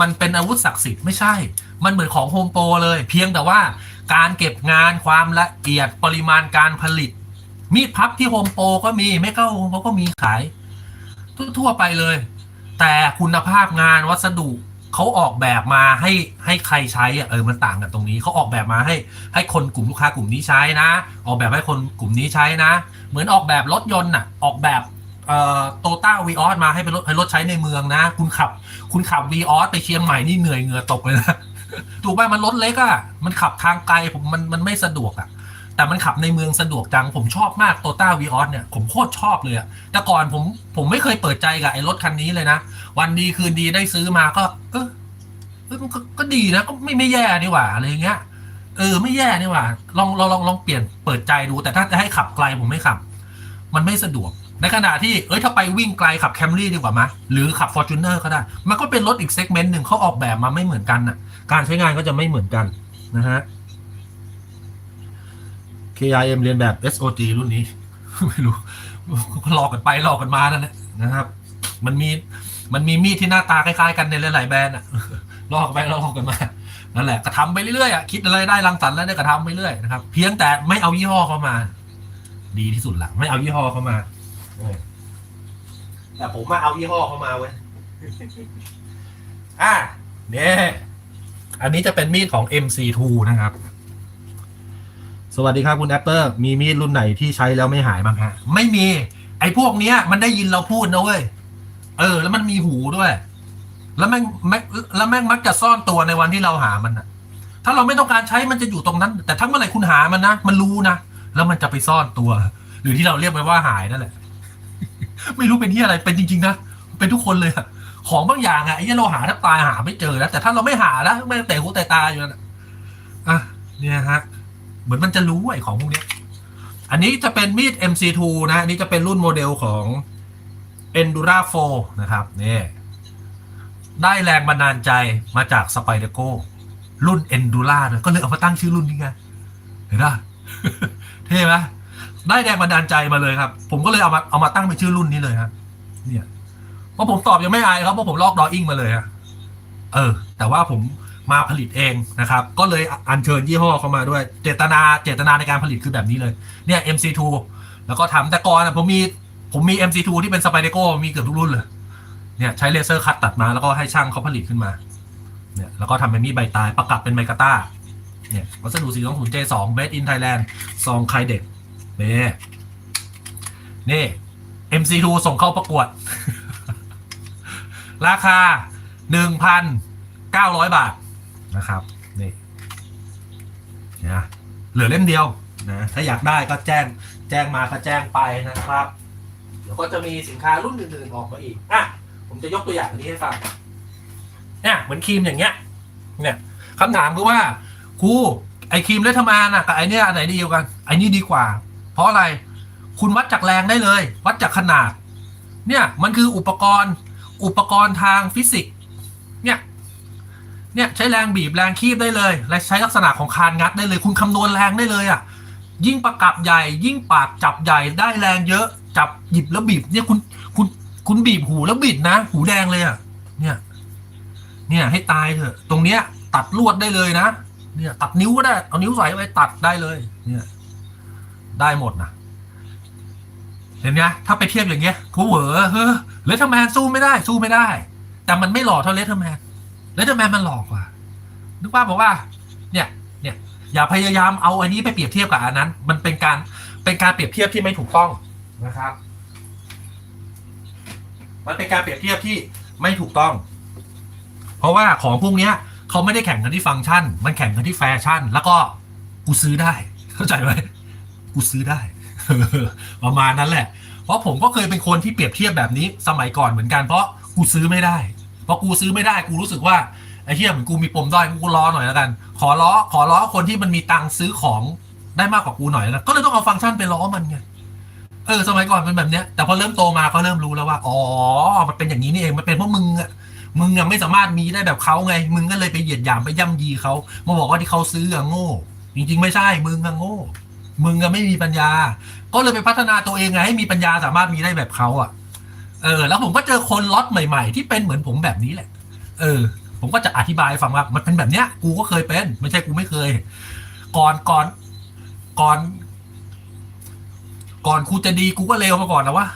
มันเป็นอาวุธศักดิ์สิทธิ์ไม่ใช่ มันเหมือนของโฮมโปรเลย เพียงแต่ว่าการเก็บงานความละเอียดปริมาณการผลิต มีดพับที่โฮมโปรก็มีไม่เข้าโฮมโปรก็มีขาย ทั่วไปเลย แต่คุณภาพงานวัสดุเขาออกแบบมาให้ให้ใครใช้อะเออมันต่างกันตรงนี้เขาออกแบบมาให้ให้คนกลุ่มลูกค้ากลุ่มนี้ใช้นะ ออกแบบให้คนกลุ่มนี้ใช้นะ เหมือนออกแบบรถยนต์น่ะ ออกแบบ โตต้าวีออสมาให้เป็นรถให้รถใช้ในเมืองนะ คุณขับ คุณขับวีออสไปเชียงใหม่นี่เหนื่อยเหงื่อตกเลยนะถูกไหมมันรถเล็กอะ่ะมันขับทางไกลผมมันมันไม่สะดวกอะ่ะแต่มันขับในเมืองสะดวกจัง ผมชอบมากโตต้าวีออสเนี่ย ผมโคตรชอบเลยอะแต่ก่อนผมผมไม่เคยเปิดใจกับไอ้รถคันนี้เลยนะ วันดีคืนดีได้ซื้อมาก็ เออเออก็ก็ดีนะ ก็ไม่ไม่แย่นี่หว่าอะไรเงี้ยเออไม่แย่นี่หว่า ลองลองลองลองเปลี่ยนเปิดใจดู แต่ถ้าจะให้ขับไกลผมไม่ขับ มันไม่สะดวก ในขณะที่เอ้ยถ้าไปวิ่งไกลขับแคมรี่ดีกว่าไหมหรือขับ f o r t u n e r ก็ได้ มันก็เป็นรถอีกเซกเมนต์หนึ่งเขาออกแบบมาไม่เหมือนกันน่ะ การใช้งานก็จะไม่เหมือนกันนะฮะ KIM เรียนแบบ SOG รุ่นนี้ ไม่รู้ก็หลอกกันไปหลอกกันมานั่นแหละนะครับ มันมีมันมีมีดที่หน้าตาคล้ายๆกันในหลายๆแบรนด์อะลอกกันไปลอกกันมานั่นแหละก็ทำไปเรื่อยๆอะคิดอะไรได้รังสรรค์แล้วเนี่ยก็ทำไปเรื่อยนะครับ เพียงแต่ไม่เอายี่ห้อเข้ามา ดีที่สุดละไม่เอายี่ห้อเข้ามา แต่ผมมาเอายี่ห้อเข้ามาเว้ย อะเนี่ยอันนี้จะเป็นมีดของ MC2 นะครับ สวัสดีครับคุณแอปเปอร์มีมีดรุ่นไหนที่ใช้แล้วไม่หายบ้างฮะ ไม่มี ไอ้พวกเนี้ย มันได้ยินเราพูดนะเว้ย เออ แล้วมันมีหูด้วย แล้วแม่งแม่งแล้วแม่งมักจะซ่อนตัวในวันที่เราหามันอะถ้าเราไม่ต้องการใช้มันจะอยู่ตรงนั้น แต่ถ้าเมื่อไหร่คุณหามันนะ มันรู้นะ แล้วมันจะไปซ่อนตัว หรือที่เราเรียกไปว่าหายนั่นแหละ ไม่รู้เป็นที่อะไรเป็นจริง ๆ นะเป็นทุกคนเลยอะของบางอย่างอะไอ้เนี่ยเราหาแทบตายหาไม่เจอแล้วแต่ถ้าเราไม่หาแล้วไม่งแต่หูแต่ตาอยู่นั่นอะอะเนี่ยฮะ เหมือนมันจะรู้ไอ้ของพวกเนี้ย อันนี้จะเป็นมีด MC2 นะอันนี้จะเป็นรุ่นโมเดลของ Endura 4นะครับนี่ได้แรงบันดาลใจมาจาก s p y d e r g o รุ่น Endura เลยก็เลยเอามาตั้งชื่อรุ่นนี้ไงเห็นปะเท่ไหม ได้แรงบันดาลใจมาเลยครับ ผมก็เลยเอามาเอามาตั้งเป็นชื่อรุ่นนี้เลยครับเนี่ยเพราะผมตอบยังไม่อายครับเพราะผมลอกดออิ่งมาเลยฮะเออ แต่ว่าผมมาผลิตเองนะครับ ก็เลยอัญเชิญยี่ห้อเข้ามาด้วย เจตนาเจตนาในการผลิตคือแบบนี้เลยเนี่ย MC2 แล้วก็ทำแต่ก่อนผมมีผมมี MC2 ที่เป็นสไปเดโกมีเกือบทุกรุ่นเลยเนี่ยใช้เลเซอร์คัตตัดมาแล้วก็ให้ช่างเขาผลิตขึ้นมาเนี่ยแล้วก็ทำเป็นมีดใบตายประกับเป็นไมกาต้าเนี่ยวัสดุสีของขุน J2 Made in Thailand ซองใครเด็ก นี่นี่ MC2 ส่งเข้าประกวด ราคา 1,900 บาทนะครับ นี่นะเหลือเล่มเดียวนะ ถ้าอยากได้ก็แจ้ง แจ้งมาก็แจ้งไปนะครับ เดี๋ยวก็จะมีสินค้ารุ่นอื่นๆออกมาอีก อะ ผมจะยกตัวอย่างนี้ให้ฟัง เนี่ย เหมือนครีมอย่างเงี้ย เนี่ยคำถามคือว่าครูไอครีมเลทมานอะกับไอเนี้ยอันไหนดีกว่ากันไอนี่ดีกว่า เพราะอะไรคุณวัดจากแรงได้เลย วัดจากขนาด เนี่ยมันคืออุปกรณ์อุปกรณ์ทางฟิสิกส์เนี่ยเนี่ยใช้แรงบีบแรงคีบได้เลย และใช้ลักษณะของคานงัดได้เลย คุณคำนวณแรงได้เลยอะ่ะยิ่งประกับใหญ่ ยิ่งปากจับใหญ่ได้แรงเยอะจับหยิบแล้วบีบเนี่ยคุณคุณคุณบีบหูแล้วบิดนะ หูแดงเลยอะ่ะเนี่ยเนี่ยให้ตายเถอะ ตรงเนี้ย ตัดลวดได้เลยนะ เนี่ย ตัดนิ้วก็ได้ เอานิ้วใส่ไว้ตัดได้เลย เนี่ย ได้หมดนะเห็นไหมถ้าไปเทียบอย่างเงี้ยกูเหวอเฮ้อเลเทอร์แมนสู้ไม่ได้สู้ไม่ได้ แต่มันไม่หล่อเท่าเลเทอร์แมนเลเทอร์แมนมันหล่อกว่า นึกว่าบอกว่า เนี่ย เนี่ย อย่าพยายามเอาอันนี้ไปเปรียบเทียบกับอันนั้น มันเป็นการเป็นการเปรียบเทียบที่ไม่ถูกต้องนะครับ มันเป็นการเปรียบเทียบที่ไม่ถูกต้อง เพราะว่าของพวกเนี้ยเขาไม่ได้แข่งกันที่ฟังก์ชัน มันแข่งกันที่แฟชั่น แล้วก็กูซื้อได้ เข้าใจไหม กูซื้อได้ ประมาณนั้นแหละ เพราะผมก็เคยเป็นคนที่เปรียบเทียบแบบนี้สมัยก่อนเหมือนกันเพราะกูซื้อไม่ได้เพราะกูซื้อไม่ได้กูรู้สึกว่าไอ้เทียเหมือนกูมีปมด้อยกูล้อหน่อยแล้วกัน ขอล้อขอล้อคนที่มันมีตังค์ซื้อของได้มากกว่ากูหน่อยแล้วก็เลยต้องเอาฟังก์ชันไปล้อมันไงเออสมัยก่อนเป็นแบบเนี้ย แต่พอเริ่มโตมาก็เริ่มรู้แล้วว่าอ๋อมันเป็นอย่างนี้นี่เองมันเป็นเพราะมึงอะมึงอะไม่สามารถมีได้แบบเขาไง มึงก็เลยไปเหยียดหยามไปย่ำยีเขามาบอกว่าที่เขาซื้ออะโง่ จริง ๆ ไม่ใช่มึงอะโง่ มึงอะไม่มีปัญญา ก็เลยไปพัฒนาตัวเองไงให้มีปัญญาสามารถมีได้แบบเขาอะ เออ แล้วผมก็เจอคนล็อตใหม่ ๆ ที่เป็นเหมือนผมแบบนี้แหละ เออ ผมก็จะอธิบายฟังว่า มันเป็นแบบเนี้ย กูก็เคยเป็น ไม่ใช่กูไม่เคย ก่อนก่อนก่อน ก่อนกูจะดีกูก็เลวมาก่อนนะวะ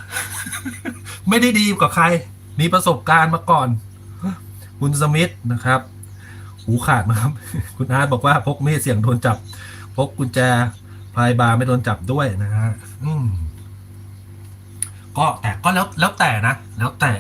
ไม่ได้ดีกับใคร มีประสบการณ์มาก่อน คุณสมิธนะครับ หูขาดนะครับ คุณอาร์ตบอกว่าพกมีดเสี่ยงโดนจับ พกกุญแจ พายบาร์ไม่โดนจับด้วยนะฮะอืมก็แต่ก็แล้วแล้วแต่นะแล้วแต่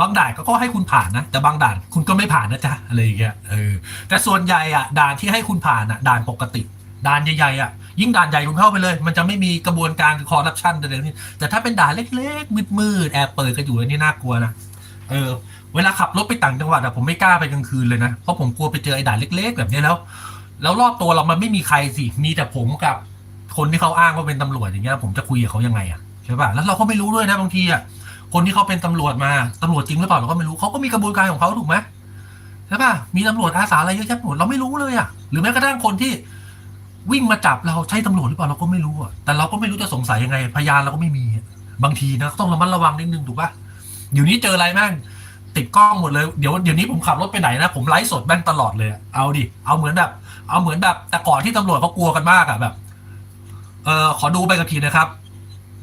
บางด่านก็ก็ให้คุณผ่านนะ แต่บางด่านคุณก็ไม่ผ่านนะจ๊ะอะไรอย่างเงี้ยเออแต่ส่วนใหญ่อะด่านที่ให้คุณผ่านอะด่านปกติด่านใหญ่ๆอะยิ่งด่านใหญ่คุณเข้าไปเลย มันจะไม่มีกระบวนการคอร์รัปชันอะไรนี่แต่ถ้าเป็นด่านเล็กๆมืดๆแอบเปิดกันอยู่อันนี่น่ากลัวนะเออ เวลาขับรถไปต่างจังหวัดอะผมไม่กล้าไปกลางคืนเลยนะเพราะผมกลัวไปเจอไอ้ด่านเล็ก ๆ แบบนี้แล้ว แล้วรอบตัวเรามันไม่มีใครสิมีแต่ผมกับ คนที่เขาอ้างว่าเป็นตำรวจอย่างเงี้ยผมจะคุยกับเขายังไงอะใช่ป่ะแล้วเราก็ไม่รู้ด้วยนะบางทีอะคนที่เขาเป็นตำรวจมาตำรวจจริงหรือเปล่าเราก็ไม่รู้เขาก็มีกระบวนการของเขาถูกไหมใช่ป่ะมีตำรวจอาสาอะไรเยอะแยะหมดเราไม่รู้เลยอะหรือแม้กระทั่งคนที่วิ่งมาจับเราใช่ตำรวจหรือเปล่าเราก็ไม่รู้อะแต่เราก็ไม่รู้จะสงสัยยังไง พยานเราก็ไม่มีอะบางทีนะต้องระมัดระวังนิดนึงถูกป่ะเดี๋ยวนี้เจออะไรแม่งติดกล้องหมดเลยเดี๋ยวเดี๋ยวนี้ผมขับรถไปไหนนะผมไลฟ์สดแม่งตลอดเลย เอาดิเอาเหมือนแบบ เอาเหมือนแบบแต่ก่อนที่ตำรวจเขากลัวกันมากอะแบบ เออขอดูใบขับขี่นะครับ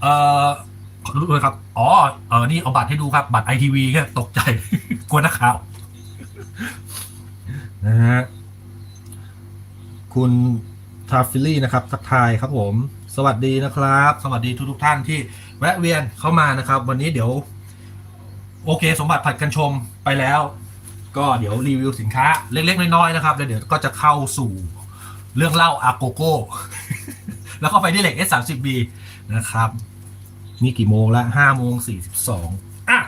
เออขอดูด้วยครับ อ๋อเออนี่เอาบัตรให้ดูครับ บัตรไอทีวีแค่ตกใจ กลัวนักข่าวนะฮะคุณทาฟิลลี่นะครับทักทายครับผม สวัสดีนะครับ สวัสดีทุกทุกๆท่านที่แวะเวียนเข้ามานะครับ วันนี้เดี๋ยว โอเค สมบัติผัดกันชมไปแล้ว ก็เดี๋ยวรีวิวสินค้าเล็กๆน้อยๆนะครับ แล้วเดี๋ยวก็จะเข้าสู่เรื่องเล่าอาโกโก้ แล้วก็ไปที่เหล็ก S30B นะครับ นี่กี่โมงละห้าโมงสี่สิบสองอะ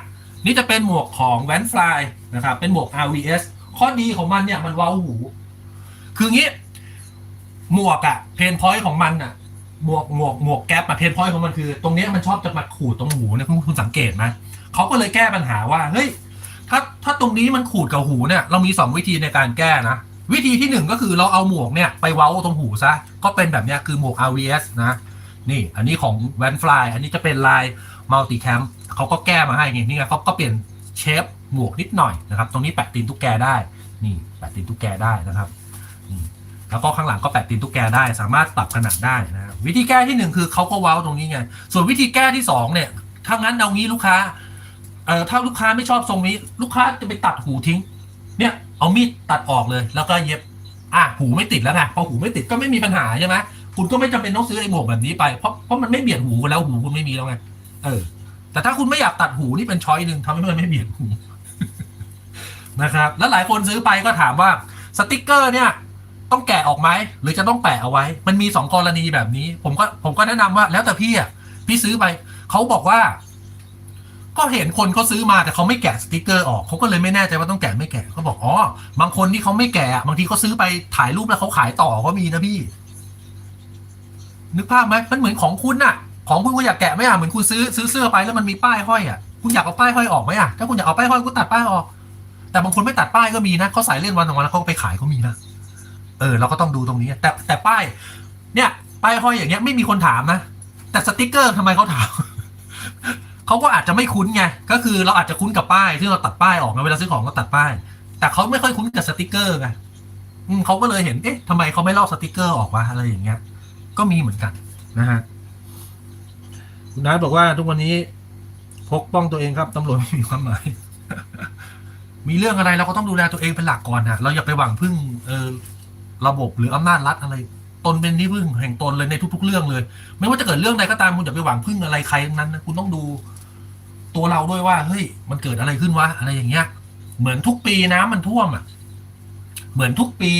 นี่จะเป็นหมวกของแวนฟลายนะครับ เป็นหมวก RVS ข้อดีของมันเนี่ยมันเว้าหู คืองี้ หมวกอะเพนพอยต์ของมันอะหมวกหมวกหมวกแก๊ปอะเพนพอยต์ของมันคือ ตรงเนี้ยมันชอบจะมาขูดตรงหูเนี่ยคุณคุณสังเกตไหมเขาก็เลยแก้ปัญหาว่าเฮ้ยถ้าถ้าตรงนี้มันขูดกับหูเนี่ยเรามีสองวิธีในการแก้นะ วิธีที่หนึ่งก็คือเราเอาหมวกเนี่ยไปเว้าตรงหูซะ ก็เป็นแบบเนี้ยคือหมวก RVS นะ นี่อันนี้ของ v a n f l y อันนี้จะเป็นลาย multi cam เขาก็แก้มาให้ไงนี่ไงเขาก็เปลี่ยนเชฟหมวกนิดหน่อยนะครับ ตรงนี้แปะตีนตุ๊กแกได้ นี่แปะตีนตุ๊กแกได้นะครับแล้วก็ข้างหลังก็แปะตีนตุ๊กแกได้ สามารถปรับขนาดได้นะวิธีแก้ที่หนึ่งคือเขาก็เว้าตรงนี้ไงส่วนวิธีแก้ที่สองเนี่ยถ้างั้นเอางี้ลูกค้าเอ่อถ้าลูกค้าไม่ชอบทรงนี้ ลูกค้าจะไปตัดหูทิ้ง เนี่ย เอามีดตัดออกเลย แล้วก็เย็บ อะหูไม่ติดแล้วไงพอหูไม่ติดก็ไม่มีปัญหาใช่ไหมคุณก็ไม่จำเป็นต้องซื้อไอ้หมวกแบบนี้ไปเพราะเพราะมันไม่เบียดหูกันแล้วหูคุณไม่มีแล้วไงเออ แต่ถ้าคุณไม่อยากตัดหูนี่เป็นช้อยหนึ่งทำให้มันไม่เบียดหูนะครับ แล้วหลายคนซื้อไปก็ถามว่าสติกเกอร์เนี่ยต้องแกะออกไหมหรือจะต้องแปะเอาไว้ มันมีสองกรณีแบบนี้ ผมก็ผมก็แนะนำว่าแล้วแต่พี่อะพี่ซื้อไปเขาบอกว่า ก็เห็นคนเขาซื้อมาแต่เขาไม่แกะสติกเกอร์ออกเขาก็เลยไม่แน่ใจว่าต้องแกะไม่แกะเขาบอกอ๋อบางคนที่เขาไม่แกะบางทีเขาซื้อไปถ่ายรูปแล้วเขาขายต่อก็มีนะพี่ นึกภาพไหมมันเหมือนของคุณน่ะ ของคุณคุณอยากแกะไหมอะเหมือนคุณซื้อซื้อเสื้อไปแล้วมันมีป้ายห้อยอะคุณอยากเอาป้ายห้อยออกไหมอะถ้าคุณอยากเอาป้ายห้อยคุณตัดป้ายออก แต่บางคนไม่ตัดป้ายก็มีนะเขาใส่เล่นวันสองวันแล้วเขาก็ไปขายก็มีนะเออเราก็ต้องดูตรงนี้ แต่แต่ป้าย เนี่ย ป้ายห้อยอย่างเงี้ยไม่มีคนถามนะแต่สติกเกอร์ทำไมเขาถาม เขาก็อาจจะไม่คุ้นไงก็คือเราอาจจะคุ้นกับป้ายที่เราตัดป้ายออกนะเวลาซื้อของเราตัดป้าย แต่เขาไม่ค่อยคุ้นกับสติกเกอร์ไงอืมเขาก็เลยเห็นเอ๊ะทำไมเขาไม่ลอกสติกเกอร์ออกวะอะไรอย่างเงี้ย ก็มีเหมือนกันนะฮะคุณนัทบอกว่าทุกวันนี้พกป้องตัวเองครับตำรวจไม่มีความหมาย มีเรื่องอะไรเราก็ต้องดูแลตัวเองเป็นหลักก่อนนะเราอย่าไปหวังพึ่งเออระบบหรืออำนาจรัฐอะไร ตนเป็นที่พึ่งแห่งตนเลยในทุก ๆ เรื่องเลย ไม่ว่าจะเกิดเรื่องใดก็ตามคุณอย่าไปหวังพึ่งอะไรใครทั้งนั้นนะคุณต้องดูตัวเราด้วยว่าเฮ้ยมันเกิดอะไรขึ้นวะอะไรอย่างเงี้ย เหมือนทุกปีน้ำมันท่วมอะ เหมือนทุกปี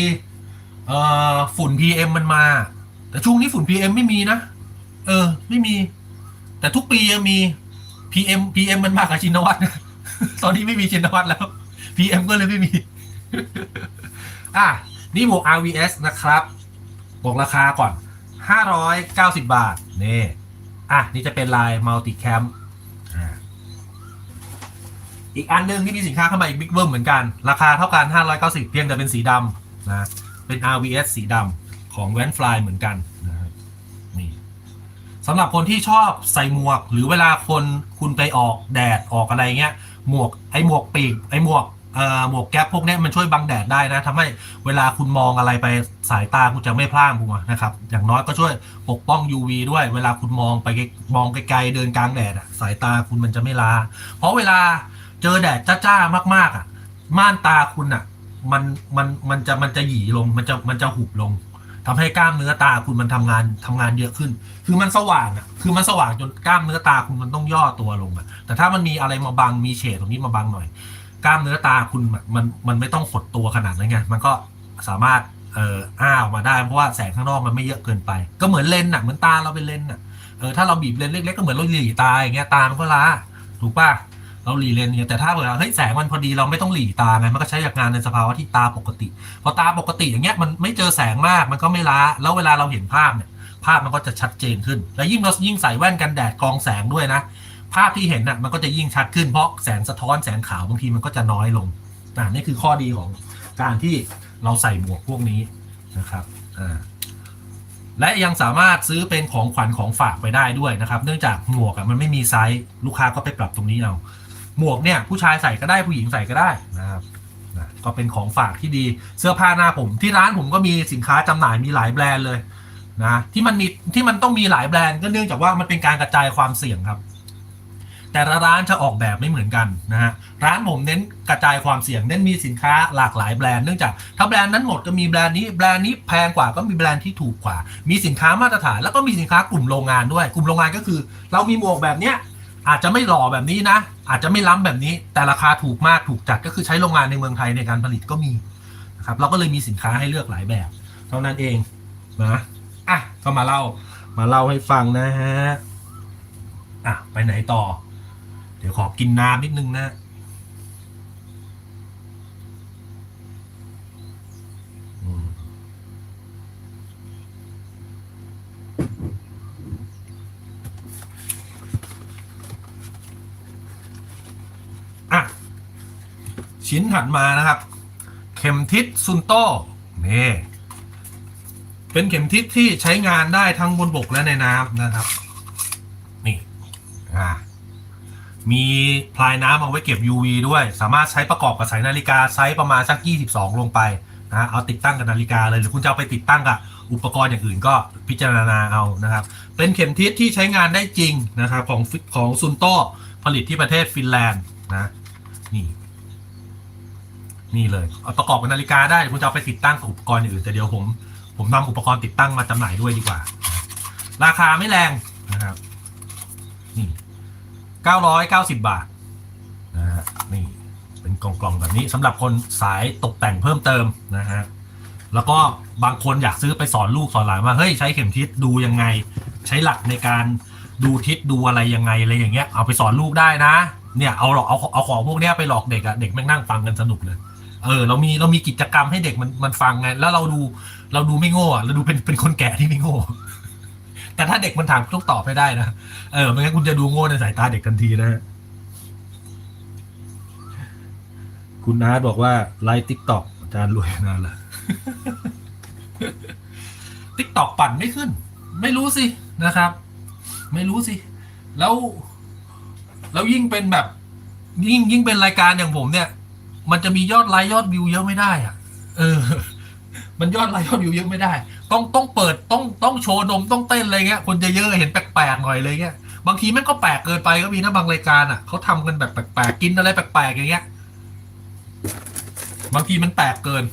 เอ่อฝุ่น PM มันมา แต่ช่วงนี้ฝุ่น PM ไม่มีนะเออ ไม่มี แต่ทุกปียังมี PM PM มันมากับชินวัตรตอนนี้ไม่มีชินวัตรแล้ว PM ก็เลยไม่มี อะ นี่หมวก RVS นะครับ บอกราคาก่อน 590 บาท นี่ อะ นี่จะเป็นลาย multi camp อีกอันหนึ่งที่มีสินค้าเข้ามาอีกบิ๊กเบิ้มเหมือนกัน ราคาเท่ากัน 590 เพียงแต่เป็นสีดำนะ เป็น RVS สีดำของ v a n f l y เหมือนกันนะนี่สำหรับคนที่ชอบใส่หมวก หรือเวลาคนคุณไปออกแดดออกอะไรเงี้ย หมวกไอหมวกปีกไอหมวก เอ่อหมวกแก๊ปพวกนี้มันช่วยบังแดดได้นะทำให้เวลาคุณมองอะไรไปสายตาคุณจะไม่พร่างมัวนะครับ อย่างน้อยก็ช่วยปกป้อง UV ด้วย เวลาคุณมองไปมองไกลๆเดินกลางแดดอะสายตาคุณมันจะไม่ลา เพราะเวลาเจอแดดจ้าๆมาก ๆอะม่านตาคุณอะมันมันมันจะมันจะหยีลงมันจะมันจะหุบลงทำให้กล้ามเนื้อตาคุณมันทำงานทำงานเยอะขึ้น คือมันสว่างอะคือมันสว่างจนกล้ามเนื้อตาคุณมันต้องย่อตัวลงอะแต่ถ้ามันมีอะไรมาบังมีเฉดตรงนี้มาบังหน่อย กล้ามเนื้อตาคุณมันมันไม่ต้องขดตัวขนาดนั้นไงมันก็สามารถเอ่ออ้าออกมาได้เพราะว่าแสงข้างนอกมันไม่เยอะเกินไป ก็เหมือนเลนส์อะเหมือนตาเราเป็นเลนส์อะเออถ้าเราบีบเลนส์เล็กๆก็เหมือนเราหลีตาอย่างเงี้ยตามันก็ล้าถูกป่ะเราหลีเลนเนี่ยแต่ถ้าเกิดว่าเฮ้ยแสงมันพอดีเราไม่ต้องหลีตาไงมันก็ใช้จากงานในสภาวะที่ตาปกติ พอตาปกติอย่างเงี้ยมันไม่เจอแสงมากมันก็ไม่ล้า แล้วเวลาเราเห็นภาพเนี่ยภาพมันก็จะชัดเจนขึ้น แล้วยิ่งเรายิ่งใส่แว่นกันแดดกรองแสงด้วยนะ ภาพที่เห็นน่ะมันก็จะยิ่งชัดขึ้นเพราะแสงสะท้อนแสงขาวบางทีมันก็จะน้อยลงอ่านี่คือข้อดีของการที่เราใส่หมวกพวกนี้นะครับอ่าและยังสามารถซื้อเป็นของขวัญของฝากไปได้ด้วยนะครับ เนื่องจากหมวกมันไม่มีไซส์ลูกค้าก็ไปปรับตรงนี้เอาหมวกเนี่ยผู้ชายใส่ก็ได้ผู้หญิงใส่ก็ได้นะครับนะก็เป็นของฝากที่ดีเสื้อผ้าหน้าผมที่ร้านผมก็มีสินค้าจำหน่ายมีหลายแบรนด์เลยนะที่มันมีที่มันต้องมีหลายแบรนด์ก็เนื่องจากว่ามันเป็นการกระจายความเสี่ยงครับ แต่ละร้านจะออกแบบไม่เหมือนกันนะฮะร้านผมเน้นกระจายความเสี่ยงเน้นมีสินค้าหลากหลายแบรนด์เนื่องจากถ้าแบรนด์นั้นหมดก็มีแบรนด์นี้แบรนด์นี้แพงกว่าก็มีแบรนด์ที่ถูกกว่า มีสินค้ามาตรฐาน แล้วก็มีสินค้ากลุ่มโรงงานด้วย กลุ่มโรงงานก็คือ เรามีหมวกแบบเนี้ยอาจจะไม่หล่อแบบนี้นะ อาจจะไม่ล้ำแบบนี้ แต่ราคาถูกมากถูกจัดก็คือใช้โรงงานในเมืองไทยในการผลิตก็มีนะครับเราก็เลยมีสินค้าให้เลือกหลายแบบ เท่านั้นเองนะอะก็มาเล่ามาเล่าให้ฟังนะฮะอะไปไหนต่อ เดี๋ยวขอกินน้ำนิดนึงนะอะ ชิ้นถัดมานะครับ เข็มทิศซุนโต้นี่เป็นเข็มทิศที่ใช้งานได้ทั้งบนบกและในน้ำนะครับ นี่ อ่า มีพลายน้ำเอาไว้เก็บ UV ด้วย สามารถใช้ประกอบกับสายนาฬิกาไซส์ประมาณสัก 22 ลงไปนะเอาติดตั้งกับนาฬิกาเลยหรือคุณจะเอาไปติดตั้งกับอุปกรณ์อย่างอื่นก็พิจารณาเอานะครับ เป็นเข็มทิศที่ใช้งานได้จริงนะครับของของซุนโตผลิตที่ประเทศฟินแลนด์นะนี่นี่เลยเอาประกอบกับนาฬิกาได้คุณจะเอาไปติดตั้งกับอุปกรณ์อย่างอื่นแต่เดี๋ยวผมผมนำอุปกรณ์ติดตั้งมาจำหน่ายด้วยดีกว่า ราคาไม่แรงนะครับนี่ 990 บาทนะฮะนี่เป็นกล่องๆแบบนี้สำหรับคนสายตกแต่งเพิ่มเติมนะฮะแล้วก็บางคนอยากซื้อไปสอนลูกสอนหลานว่าเฮ้ยใช้เข็มทิศดูยังไง ใช้หลักในการดูทิศดูอะไรยังไงอะไรอย่างเงี้ยเอาไปสอนลูกได้นะ เนี่ยเอาหลอกเอาเอาของพวกเนี้ยไปหลอกเด็กอะเด็กแม่งนั่งฟังกันสนุกเลยเออเรามีเรามีกิจกรรมให้เด็กมันมันฟังไงแล้วเราดูเราดูไม่โง่อะเราดูเป็นเป็นคนแก่ที่ไม่โง่ แต่ถ้าเด็กมันถามต้องตอบให้ได้นะเออไม่งั้นคุณจะดูโง่ในสายตาเด็กทันทีนะฮะคุณอาร์ตบอกว่าไลฟ์ทิกตอกอาจารย์รวยนานละทิกตอกปั่นไม่ขึ้น ไม่รู้สินะครับ ไม่รู้สิ แล้ว แล้วยิ่งเป็นแบบ ยิ่งยิ่งเป็นรายการอย่างผมเนี่ย มันจะมียอดไลค์ยอดวิวเยอะไม่ได้อะเออ มันยอดไลค์ยอดวิวเยอะไม่ได้ ต้องต้องเปิดต้องต้องโชว์นมต้องเต้นอะไรเงี้ยคนจะเยอะเห็นแปลกๆหน่อยเลยเงี้ยบางทีแม่งก็แปลกเกินไปก็มีนะบางรายการอะเขาทำกันแบบแปลกๆกินอะไรแปลกๆอย่างเงี้ย บางทีมันแปลกเกิน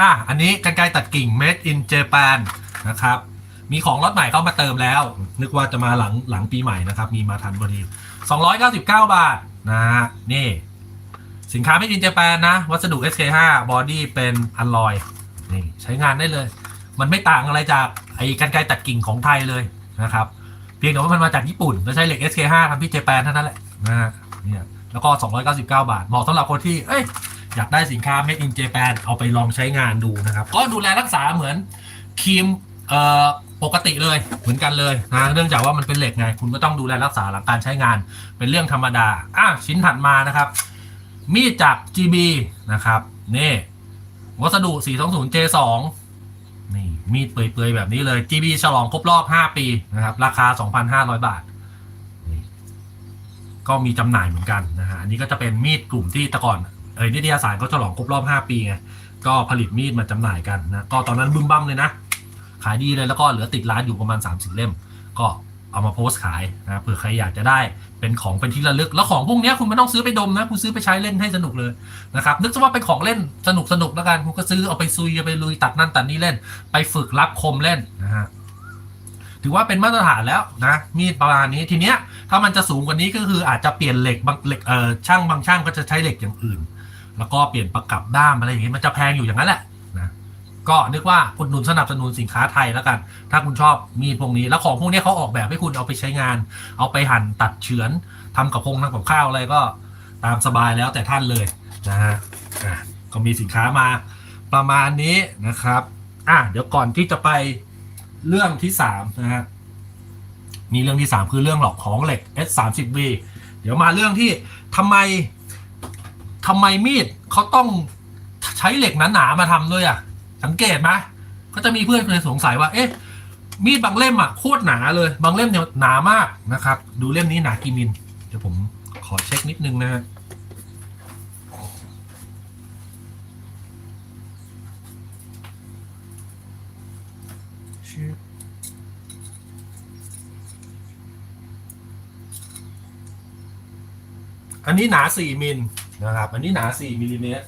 อะอันนี้กันไกตัดกิ่ง made in Japan นะครับ มีของรถใหม่เข้ามาเติมแล้ว นึกว่าจะมาหลังหลังปีใหม่นะครับ มีมาทันพอดี 299 บาทนะฮะนี่ สินค้า made in Japan นะ วัสดุ SK5 บอดี้เป็นอลลอย นี่ใช้งานได้เลย มันไม่ต่างอะไรจากไอ้กันไกรตัดกิ่งของไทยเลยนะครับ เพียงแต่ว่ามันมาจากญี่ปุ่นแล้วใช้เหล็ก SK5 ทำที่เจแปนเท่านั้นแหละนะฮะเนี่ยแล้วก็ 299 บาท เหมาะสำหรับคนที่เอ้ยอยากได้สินค้า made in Japan เอาไปลองใช้งานดูนะครับ ก็ดูแลรักษาเหมือนครีมเอ่อปกติเลยเหมือนกันเลยนะเนื่องจากว่ามันเป็นเหล็กไง คุณก็ต้องดูแลรักษาหลังการใช้งาน เป็นเรื่องธรรมดาอะชิ้นถัดมานะครับ มีดจาก GB นะครับนี่ วัสดุ 420 J2 นี่มีดเปื่อยๆ แบบนี้เลย GB ฉลองครบรอบ 5 ปีนะครับ ราคา 2,500 บาท ก็มีจำหน่ายเหมือนกันนะฮะ อันนี้ก็จะเป็นมีดกลุ่มที่แต่ก่อนเอยนิตยสารเขาฉลองครบรอบ 5 ปีไง ก็ผลิตมีดมาจำหน่ายกันนะ ก็ตอนนั้นบึ้มบั้มเลยนะ ขายดีเลยแล้วก็เหลือติดร้านอยู่ประมาณ 30 เล่ม ก็ เอามาโพสต์ขายนะเผื่อใครอยากจะได้เป็นของเป็นที่ระลึก แล้วของพวกนี้คุณไม่ต้องซื้อไปดมนะ คุณซื้อไปใช้เล่นให้สนุกเลยนะครับนึกซะว่าเป็นของเล่นสนุกสนุกแล้วกันคุณก็ซื้อเอาไปซุยไปลุยตัดนั่นตัดนี่เล่น ไปฝึกรับคมเล่นนะฮะถือว่าเป็นมาตรฐานแล้วนะมีดประมาณนี้ทีเนี้ยถ้ามันจะสูงกว่านี้ก็คืออาจจะเปลี่ยนเหล็กบางเหล็กเอ่อช่างบางช่างก็จะใช้เหล็กอย่างอื่น แล้วก็เปลี่ยนประกับด้ามอะไรอย่างงี้มันจะแพงอยู่อย่างนั้นแหละ ก็นึกว่าอุดหนุนสนับสนุนสินค้าไทยแล้วกัน ถ้าคุณชอบมีดพวกนี้ แล้วของพวกนี้เขาออกแบบให้คุณเอาไปใช้งาน เอาไปหั่นตัดเฉือนทำกับพงทำกับข้าวอะไรก็ตามสบายแล้วแต่ท่านเลยนะฮะก็มีสินค้ามาประมาณนี้นะครับ อะเดี๋ยวก่อนที่จะไปเรื่องที่สามนะฮะมีเรื่องที่3คือเรื่องหลอกของเหล็ก S 3 0 V เดี๋ยวมาเรื่องที่ทำไมทำไมมีดเขาต้องใช้เหล็กหนาๆมาทำด้วยอะ สังเกตไหมก็จะมีเพื่อนเคยสงสัยว่า เอ๊ะ มีดบางเล่มอะโคตรหนาเลย บางเล่มเนี่ยหนามากนะครับ ดูเล่มนี้หนากี่มิล เดี๋ยวผมขอเช็คนิดนึงนะฮะชื่ออันนี้หนา 4 มิลนะครับ อันนี้หนา 4มิลลิเมตร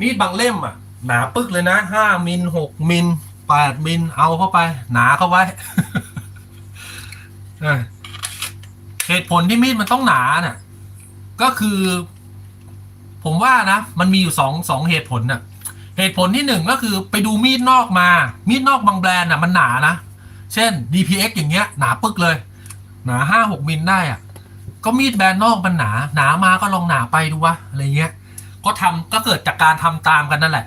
มีดบางเล่มอะ หนาปึกเลยนะ5มิล6มิล8มิลเอาเข้าไป หนาเข้าไว้เออเหตุผลที่มีดมันต้องหนาน่ะ ก็คือ ผมว่านะ มันมีอยู่สองสองเหตุผลน่ะ เหตุผลที่หนึ่งก็คือไปดูมีดนอกมา มีดนอกบางแบรนด์น่ะ มันหนานะ เช่น DPX อย่างเงี้ย หนาปึกเลย หนาห้าหกมิลได้อะ ก็มีดแบรนด์นอกมันหนา หนามาก็ลองหนาไปดูวะอะไรเงี้ย ก็ทำก็เกิดจากการทำตามกันนั่นแหละ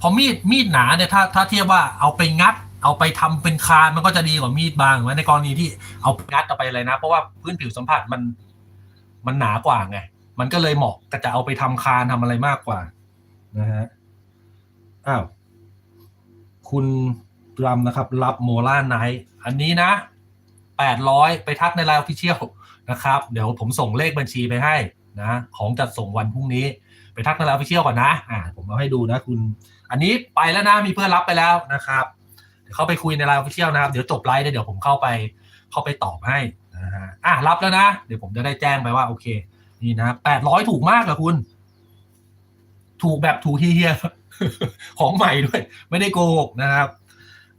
พอมีดมีดหนาเนี่ยถ้าถ้าเทียบว่าเอาไปงัด เอาไปทำเป็นคานมันก็จะดีกว่ามีดบางไหมในกรณีที่เอางัดเอาไปอะไรนะ เพราะว่าพื้นผิวสัมผัสมันมันหนากว่าไงมันก็เลยเหมาะก็จะเอาไปทำคานทำอะไรมากกว่านะฮะอ้าวคุณรำนะครับ รับโมล่าไนท์อันนี้นะแปดร้อยไปทักในไลน์ออฟฟิเชียลนะครับ เดี๋ยวผมส่งเลขบัญชีไปให้นะ ของจัดส่งวันพรุ่งนี้ ไปทักในไลน์ออฟฟิเชียลก่อนนะอ่าผมเอาให้ดูนะคุณ อันนี้ไปแล้วนะมีเพื่อนรับไปแล้วนะครับ เดี๋ยวเข้าไปคุยในไลน์ออฟฟิเชียลนะครับ เดี๋ยวจบไลฟ์เดี๋ยวผมเข้าไปเข้าไปตอบให้นะฮะอะรับแล้วนะ เดี๋ยวผมจะได้แจ้งไปว่าโอเค นี่นะแปดร้อยถูกมากเหรอคุณ ถูกแบบถูกทีเฮียของใหม่ด้วย ไม่ได้โกหกนะครับ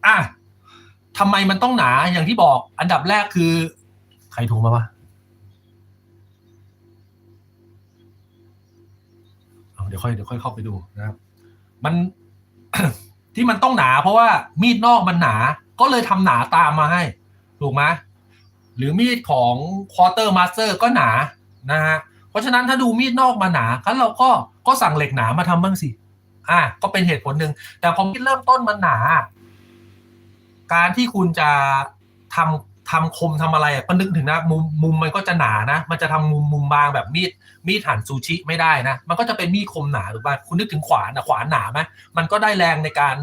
อะทำไมมันต้องหนาอย่างที่บอก อันดับแรกคือ ใครโทรมาวะ เดี๋ยวค่อยเดี๋ยวค่อยเข้าไปดูนะครับ มันที่มันต้องหนาเพราะว่ามีดนอกมันหนา ก็เลยทำหนาตามมาให้ ถูกไหมหรือมีดของควอเตอร์มาสเตอร์ก็หนานะฮะเพราะฉะนั้นถ้าดูมีดนอกมาหนางั้นเราก็ก็สั่งเหล็กหนามาทำบ้างสิอะก็เป็นเหตุผลหนึ่งแต่พอมีดเริ่มต้นมันหนา การที่คุณจะทำ ทำคมทำอะไรอะก็นึกถึงนะมุมมุมมันก็จะหนานะ มันจะทำมุมมุมบางแบบมีดมีดหั่นซูชิไม่ได้นะ มันก็จะเป็นมีดคมหนาถูกป่ะคุณนึกถึงขวานนะขวานหนาไหมมันก็ได้แรงในการ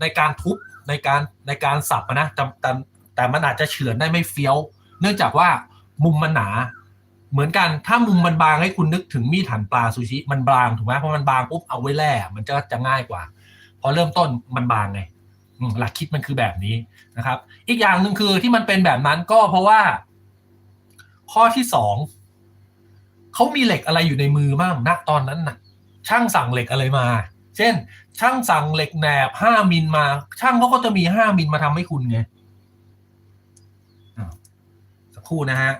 ในการทุบในการในการสับนะแต่แต่แต่มันอาจจะเฉือนได้ไม่เฟี้ยว เนื่องจากว่ามุมมันหนา เหมือนกันถ้ามุมมันบางให้คุณนึกถึงมีดหั่นปลาซูชิมันบางถูกไหมเพราะมันบางปุ๊บเอาไว้แล่มันจะจะง่ายกว่า พอเริ่มต้นมันบางไง หลักคิดมันคือแบบนี้นะครับ อีกอย่างหนึ่งคือที่มันเป็นแบบนั้นก็เพราะว่า ข้อที่สองเขามีเหล็กอะไรอยู่ในมือบ้างณตอนนั้นน่ะ ช่างสั่งเหล็กอะไรมา เช่น ช่างสั่งเหล็กแหนบห้ามิลมา ช่างเขาก็จะมีห้ามิลมาทำให้คุณไงสักครู่นะฮะ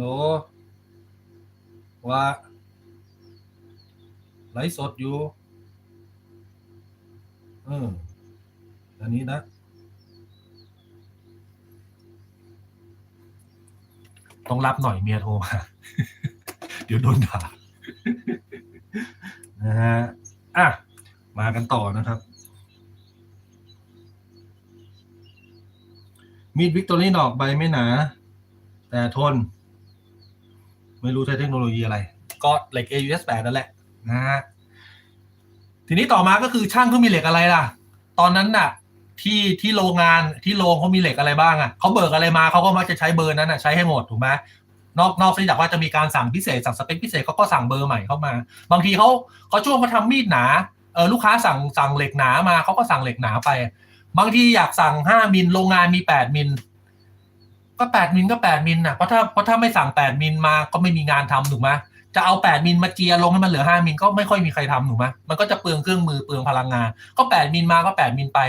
โอ้ว่าไลฟ์สดอยู่เอออันนี้นะ ต้องรับหน่อยเมียโทรมา เดี๋ยวโดนด่านะฮะอะ มากันต่อนะครับ มีดวิกตอรี่นอกใบไม่หนา แต่ทน ไม่รู้ใช้เทคโนโลยีอะไร ก็เหล็ก AUS 8นั่นแหละนะฮะทีนี้ต่อมาก็คือช่างเขามีเหล็กอะไรล่ะ ตอนนั้นน่ะ ที่ที่โรงงานที่โรงเขามีเหล็กอะไรบ้างอะเขาเบิกอะไรมาเขาก็มักจะใช้เบอร์นั้นอะใช้ให้หมดถูกไหมนอกนอกจากว่าจะมีการสั่งพิเศษสั่งสเปคพิเศษเขาก็สั่งเบอร์ใหม่เข้ามา บางทีเขาเขาช่วงเขาทำมีดหนาเออลูกค้าสั่งสั่งเหล็กหนามาเขาก็สั่งเหล็กหนาไป บางทีอยากสั่งห้ามิลโรงงานมีแปดมิล ก็แปดมิลก็แปดมิลน่ะเพราะถ้าเพราะถ้าไม่สั่งแปดมิลมาก็ไม่มีงานทำถูกไหมจะเอาแปดมิลมาเจียลงให้มันเหลือห้ามิลก็ไม่ค่อยมีใครทำถูกไหมมันก็จะเปลืองเครื่องมือเปลืองพลังงาน ก็แปดมิลมาก็แปดมิลไป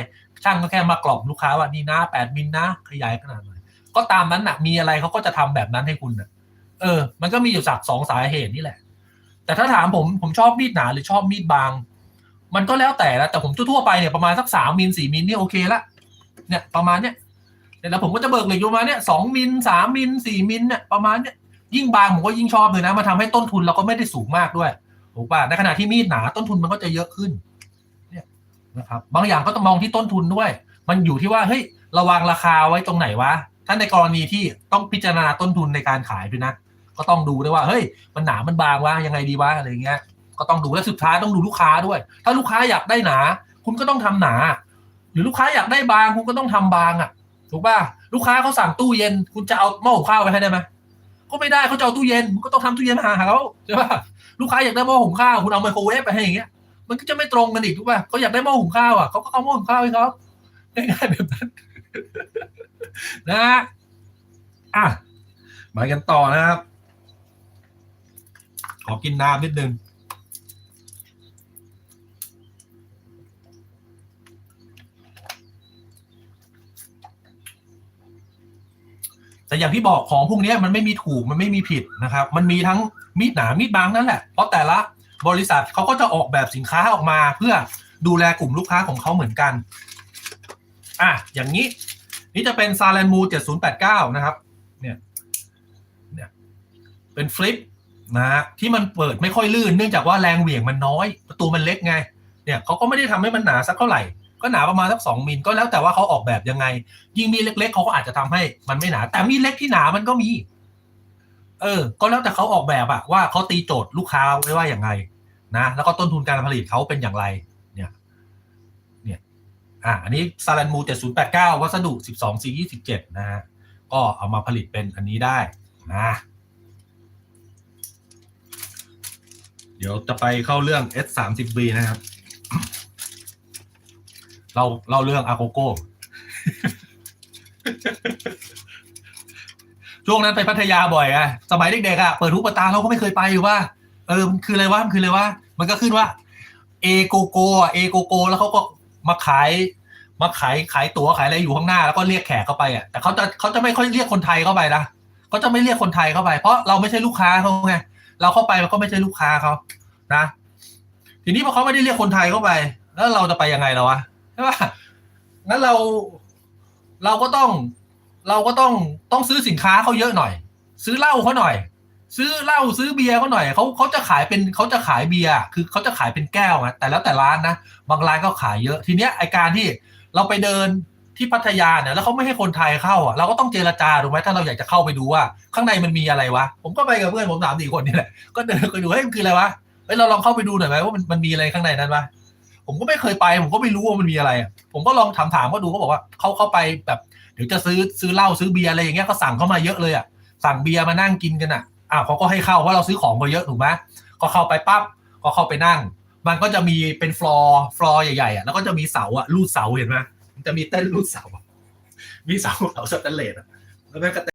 ช่างก็แค่มากล่อมลูกค้าว่านี่นะแปดมิลนะขยายขนาดไหนก็ตามนั้นน่ะ มีอะไรเขาก็จะทำแบบนั้นให้คุณน่ะ เออ มันก็มีอยู่สักสองสาเหตุนี่แหละ แต่ถ้าถามผมผมชอบมีดหนาหรือชอบมีดบาง มันก็แล้วแต่ละแต่ผมทั่วๆไปเนี่ยประมาณสักสามมิลสี่มิลนี่โอเคละเนี่ยประมาณเนี้ย แล้วผมก็จะเบิกเหล็กอยู่ประมาณเนี้ยสองมิลสามมิลสี่มิลเนี่ยประมาณเนี้ยยิ่งบางผมก็ยิ่งชอบเลยนะมาทำให้ต้นทุนเราก็ไม่ได้สูงมากด้วยถูกป่ะในขณะที่มีดหนาต้นทุนมันก็จะเยอะขึ้นเนี่ยนะครับ บางอย่างก็ต้องมองที่ต้นทุนด้วย มันอยู่ที่ว่าเฮ้ยระวังราคาไว้ตรงไหนวะถ้าในกรณีที่ต้องพิจารณาต้นทุนในการขายด้วยนะก็ต้องดูด้วยว่าเฮ้ยมันหนามันบางวะยังไงดีวะอะไรเงี้ย ก็ต้องดูและสุดท้ายต้องดูลูกค้าด้วย ถ้าลูกค้าอยากได้หนา คุณก็ต้องทำหนา หรือลูกค้าอยากได้บางคุณก็ต้องทำบางอะ ถูกป่ะลูกค้าเขาสั่งตู้เย็น คุณจะเอาหม้อหุงข้าวไปให้ได้ไหมก็ไม่ได้เขาจะเอาตู้เย็นคุณก็ต้องทำตู้เย็นมาหาเขาใช่ป่ะลูกค้าอยากได้หม้อหุงข้าวคุณเอาไมโครเวฟไปให้อย่างเงี้ย มันก็จะไม่ตรงกันอีกถูกป่ะเขาอยากได้หม้อหุงข้าวอะเขาก็เอาหม้อหุงข้าวให้เขาง่ายๆแบบนั้นนะอะมากันต่อนะครับ ขอกินน้ำนิดนึง แต่อย่างที่บอกของพวกนี้มันไม่มีถูกมันไม่มีผิดนะครับ มันมีทั้งมีดหนามีดบางนั่นแหละ เพราะแต่ละบริษัทเขาก็จะออกแบบสินค้าออกมา เพื่อดูแลกลุ่มลูกค้าของเขาเหมือนกัน อะอย่างนี้ นี่จะเป็นซา l ลนมู7089นะครับ เนี่ย เนี่ย เป็นฟลิปนะฮะที่มันเปิดไม่ค่อยลื่น เนื่องจากว่าแรงเหวี่ยงมันน้อย ประตูมันเล็กไง เนี่ยเขาก็ไม่ได้ทำให้มันหนาสักเท่าไหร่ ก็หนาประมาณสักสองมิลก็แล้วแต่ว่าเขาออกแบบยังไง ยิ่งมีเล็ก ๆเขาก็อาจจะทำให้มันไม่หนา แต่มีเล็กที่หนามันก็มี เออ ก็แล้วแต่เขาออกแบบอะว่าเขาตีโจทย์ลูกค้าไว้ว่าอย่างไง นะแล้วก็ต้นทุนการผลิตเขาเป็นอย่างไร เนี่ย เนี่ย อะอันนี้ซา l นมู7089วัสดุ12 C 27นะฮะก็เอามาผลิตเป็นอันนี้ได้นะเดี๋ยวจะไปเข้าเรื่อง S 3 0 B นะครับ เราเล่าเรื่องอาโกโก้ช่วงนั้นไปพัทยาบ่อยอะสมัยเด็กๆอะเปิดหูเปิดตาเราก็ไม่เคยไปอยู่ว่า เออมันคืออะไรวะมันคืออะไรวะมันก็ขึ้นว่า เอโกโกเอโกโก แล้วเขาก็มาขาย มาขายขายตั๋วขายอะไรอยู่ข้างหน้า แล้วก็เรียกแขกเข้าไปอะแต่เขาจะเขาจะไม่ค่อยเรียกคนไทยเข้าไปนะเขาจะไม่เรียกคนไทยเข้าไป เพราะเราไม่ใช่ลูกค้าเขาไงเราเข้าไปเราก็ไม่ใช่ลูกค้าเขานะ ทีนี้พอเขาไม่ได้เรียกคนไทยเข้าไป แล้วเราจะไปยังไงเราวะ ใช่ป่ะงั้นเราเราก็ต้อง เราก็ต้องต้องซื้อสินค้าเขาเยอะหน่อย ซื้อเหล้าเขาหน่อย ซื้อเหล้าซื้อเบียร์เขาหน่อยเขาเขาจะขายเป็นเขาจะขายเบียร์คือเขาจะขายเป็นแก้วนะแต่แล้วแต่ร้านนะบางร้านก็ขายเยอะ ทีเนี้ยไอการที่เราไปเดินที่พัทยาเนี่ยแล้วเขาไม่ให้คนไทยเข้าอะเราก็ต้องเจรจาถูกไหมถ้าเราอยากจะเข้าไปดูว่า ข้างในมันมีอะไรวะ ผมก็ไปกับเพื่อนผมสามสี่คนนี่แหละก็เดินไปดูเฮ้ยมันคืออะไรวะเฮ้ยเราลองเข้าไปดูหน่อยไหมว่ามันมันมีอะไรข้างในนั้นวะ ผมก็ไม่เคยไป ผมก็ไม่รู้ว่ามันมีอะไร ผมก็ลองถามถามเขาดูเขาบอกว่าเขาเข้าไปแบบ เดี๋ยวจะซื้อซื้อเหล้าซื้อเบียร์อะไรอย่างเงี้ยเขาสั่งเข้ามาเยอะเลยอะสั่งเบียร์มานั่งกินกันอะอ้าเขาก็ให้เข้าเพราะเราซื้อของมาเยอะถูกไหมก็เข้าไปปั๊บก็เข้าไปนั่ง มันก็จะมีเป็นฟลอร์ฟลอร์ใหญ่ๆอะแล้วก็จะมีเสาอะลูดเสาเห็นไหมมันจะมีเต้นลูดเสา มีเสาเสาสแตนเลสอะแล้วแม่งก็